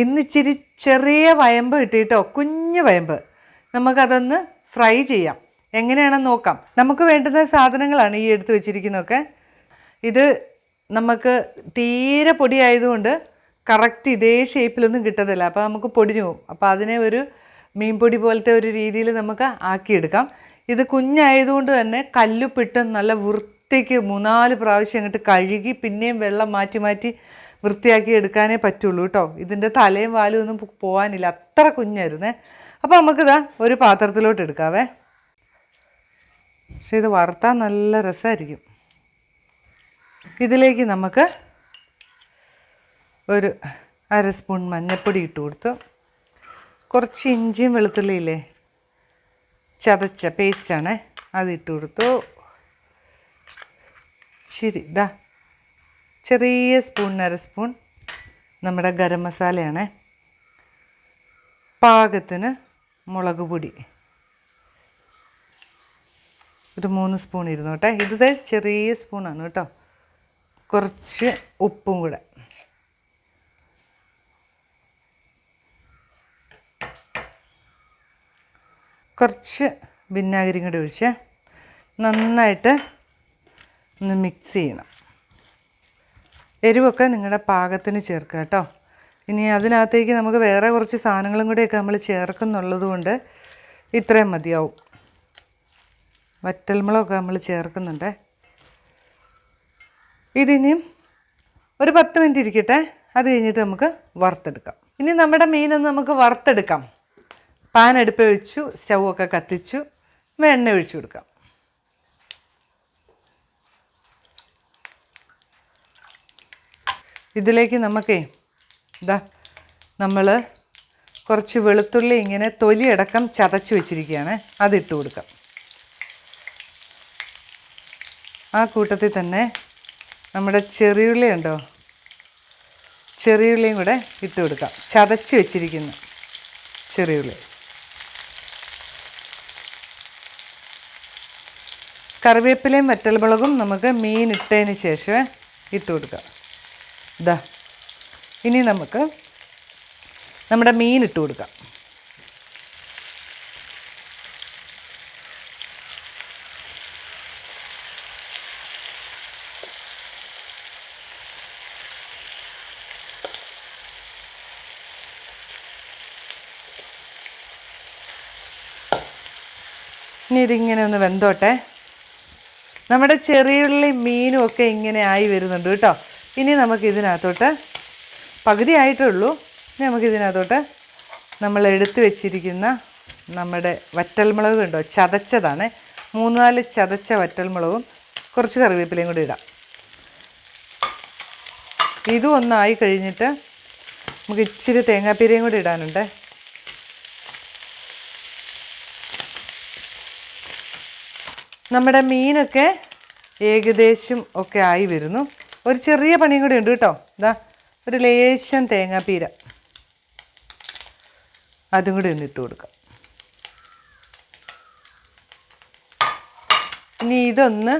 ഇന്ന് ഇച്ചിരി ചെറിയ വയമ്പ് കിട്ടിയിട്ടോ കുഞ്ഞു വയമ്പ്. നമുക്കതൊന്ന് ഫ്രൈ ചെയ്യാം. എങ്ങനെയാണെന്ന് നോക്കാം. നമുക്ക് വേണ്ടുന്ന സാധനങ്ങളാണ് ഈ എടുത്ത് വെച്ചിരിക്കുന്നതൊക്കെ. ഇത് നമുക്ക് തീരെ പൊടിയായതുകൊണ്ട് കറക്റ്റ് ഇതേ ഷേപ്പിലൊന്നും കിട്ടത്തില്ല. അപ്പോൾ നമുക്ക് പൊടിഞ്ഞു പോകും അപ്പോൾ അതിനെ ഒരു മീൻപൊടി പോലത്തെ ഒരു രീതിയിൽ നമുക്ക് ആക്കിയെടുക്കാം. ഇത് കുഞ്ഞായതുകൊണ്ട് തന്നെ കല്ലുപ്പിട്ട് നല്ല വൃത്തിക്ക് മൂന്നാൽ പ്രാവശ്യം അങ്ങോട്ട് കഴുകി പിന്നെയും വെള്ളം മാറ്റി മാറ്റി വൃത്തിയാക്കി എടുക്കാനേ പറ്റുള്ളൂ കേട്ടോ. ഇതിന്റെ തലയും വാലും ഒന്നും പോകാനില്ല അത്ര കുഞ്ഞായിരുന്നേ. അപ്പോൾ നമുക്കിതാ ഒരു പാത്രത്തിലോട്ട് എടുക്കാവേ. പക്ഷെ ഇത് വറുത്താൽ നല്ല രസമായിരിക്കും ഇതിലേക്ക് നമുക്ക് ഒരു അര സ്പൂൺ മഞ്ഞൾപ്പൊടി ഇട്ട് കൊടുത്തു കുറച്ച് ഇഞ്ചിയും വെളുത്തുള്ളിയില്ലേ ചതച്ച പേസ്റ്റാണ് അത് ഇട്ട് കൊടുത്തു. ശരി ഇതാ ചെറിയ സ്പൂൺ അര സ്പൂൺ നമ്മുടെ ഗരം മസാലയാണ്. പാകത്തിന് മുളക് പൊടി. ഒരു മൂന്ന് സ്പൂൺ ഇരുന്നോട്ടെ ഇത് ചെറിയ സ്പൂണാണ് കേട്ടോ. കുറച്ച് ഉപ്പും കൂടെ. കുറച്ച് വിനാഗിരിയും കൂടി ഒഴിച്ച് നന്നായിട്ട് ഒന്ന് മിക്സ് ചെയ്യണം. എരിവൊക്കെ നിങ്ങളുടെ പാകത്തിന് ചേർക്കുക കേട്ടോ. ഇനി അതിനകത്തേക്ക് നമുക്ക് വേറെ കുറച്ച് സാധനങ്ങളും കൂടെയൊക്കെ നമ്മൾ ചേർക്കുന്നുള്ളത് കൊണ്ട് ഇത്രയും മതിയാവും. വറ്റൽമുളകൊക്കെ നമ്മൾ ചേർക്കുന്നുണ്ട്. ഇതിനിയും ഒരു പത്ത് മിനിറ്റ് ഇരിക്കട്ടെ. അത് കഴിഞ്ഞിട്ട് നമുക്ക് വറുത്തെടുക്കാം. ഇനി നമ്മുടെ മീനൊന്ന് നമുക്ക് വറുത്തെടുക്കാം. പാൻ അടുപ്പ് വെച്ചു സ്റ്റൗ ഒക്കെ കത്തിച്ചു എണ്ണ ഒഴിച്ചു കൊടുക്കാം. ഇതിലേക്ക് നമുക്കേ ഇതാ നമ്മൾ കുറച്ച് വെളുത്തുള്ളി ഇങ്ങനെ തൊലിയടക്കം ചതച്ച് വെച്ചിരിക്കുകയാണ്. അതിട്ട് കൊടുക്കാം. ആ കൂട്ടത്തിൽ തന്നെ നമ്മുടെ ചെറിയുള്ളി ഉണ്ടോ? ചെറിയുള്ളിയും കൂടെ ഇട്ട് കൊടുക്കാം. ചതച്ച് വെച്ചിരിക്കുന്നു ചെറിയുള്ളി. കറിവേപ്പിലയും വറ്റൽമുളകും നമുക്ക് മീൻ ഇട്ടതിന് ശേഷം ഇട്ട് കൊടുക്കാം. ഇതാ ഇനി നമുക്ക് നമ്മുടെ മീൻ ഇട്ട് കൊടുക്കാം. ഇനി ഇതിങ്ങനെ ഒന്ന് വെന്തോട്ടെ. നമ്മുടെ ചെറിയുള്ളി മീനും ഒക്കെ ഇങ്ങനെ ആയി വരുന്നുണ്ട് കേട്ടോ. ഇനി നമുക്ക് ഇതിനകത്തോട്ട് പകുതി ആയിട്ടേ ഉള്ളൂ ഇനി നമുക്ക് ഇതിനകത്തോട്ട് നമ്മൾ എടുത്തു വെച്ചിരിക്കുന്ന നമ്മുടെ വറ്റൽമുളക് കണ്ടോ ചതച്ചതാണ്. മൂന്ന് നാല് ചതച്ച വറ്റൽമുളകും കുറച്ച് കറിവേപ്പിലയും കൂടി ഇടാം. ഇതും ഒന്നായി കഴിഞ്ഞിട്ട് നമുക്ക് ഇച്ചിരി തേങ്ങാപ്പീരയും കൂടി ഇടാനുണ്ട്. നമ്മുടെ മീനൊക്കെ ഏകദേശം ഒക്കെ ആയി വരുന്നു. ഒരു ചെറിയ പണിയും കൂടി ഉണ്ട് കേട്ടോ. ഇതാ ഒരു ലേശം തേങ്ങാപ്പീര. അതും കൂടി ഒന്ന് ഇട്ട് കൊടുക്കാം. ഇനി ഇതൊന്ന്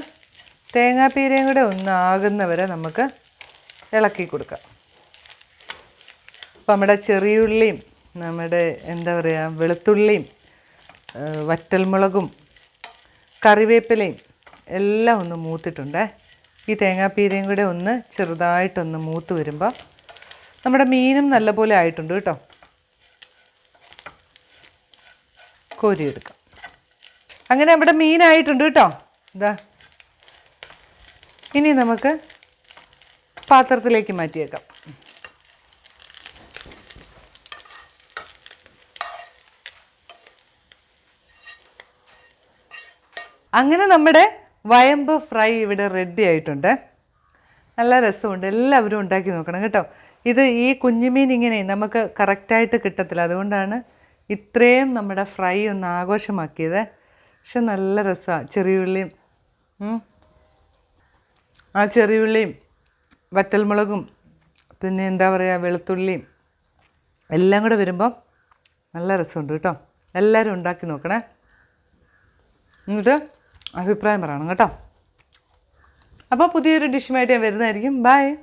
തേങ്ങാപ്പീരയും കൂടെ ഒന്നാകുന്ന വരെ നമുക്ക് ഇളക്കി കൊടുക്കാം. അപ്പം നമ്മുടെ ചെറിയുള്ളിയും നമ്മുടെ എന്താ പറയുക വെളുത്തുള്ളിയും വറ്റൽമുളകും കറിവേപ്പിലയും എല്ലാം ഒന്ന് മൂത്തിട്ടുണ്ട്. ഈ തേങ്ങാപ്പീരയും കൂടെ ഒന്ന് ചെറുതായിട്ടൊന്ന് മൂത്ത് വരുമ്പോൾ നമ്മുടെ മീനും നല്ലപോലെ ആയിട്ടുണ്ട് കേട്ടോ. കോരിയെടുക്കാം. അങ്ങനെ നമ്മുടെ മീനായിട്ടുണ്ട് കേട്ടോ. ഇതാ. ഇനി നമുക്ക് പാത്രത്തിലേക്ക് മാറ്റിയേക്കാം. അങ്ങനെ നമ്മുടെ വയമ്പ് ഫ്രൈ ഇവിടെ റെഡി ആയിട്ടുണ്ട്. നല്ല രസമുണ്ട്. എല്ലാവരും ഉണ്ടാക്കി നോക്കണം കേട്ടോ. ഇത് ഈ കുഞ്ഞുമീൻ ഇങ്ങനെ നമുക്ക് കറക്റ്റായിട്ട് കിട്ടത്തില്ല. അതുകൊണ്ടാണ് ഇത്രയും നമ്മുടെ ഫ്രൈ ഒന്ന് ആഘോഷമാക്കിയത്. പക്ഷെ നല്ല രസമാണ് ചെറിയുള്ളിയും ആ ചെറിയുള്ളിയും വറ്റൽമുളകും പിന്നെ എന്താ പറയുക വെളുത്തുള്ളിയും എല്ലാം കൂടെ വരുമ്പം നല്ല രസമുണ്ട് കേട്ടോ. എല്ലാവരും ഉണ്ടാക്കി നോക്കണേ. എന്നിട്ട് അഭിപ്രായം പറയണം കേട്ടോ. അപ്പോൾ പുതിയൊരു ഡിഷുമായിട്ട് ഞാൻ വരുന്നതായിരിക്കും. ബൈ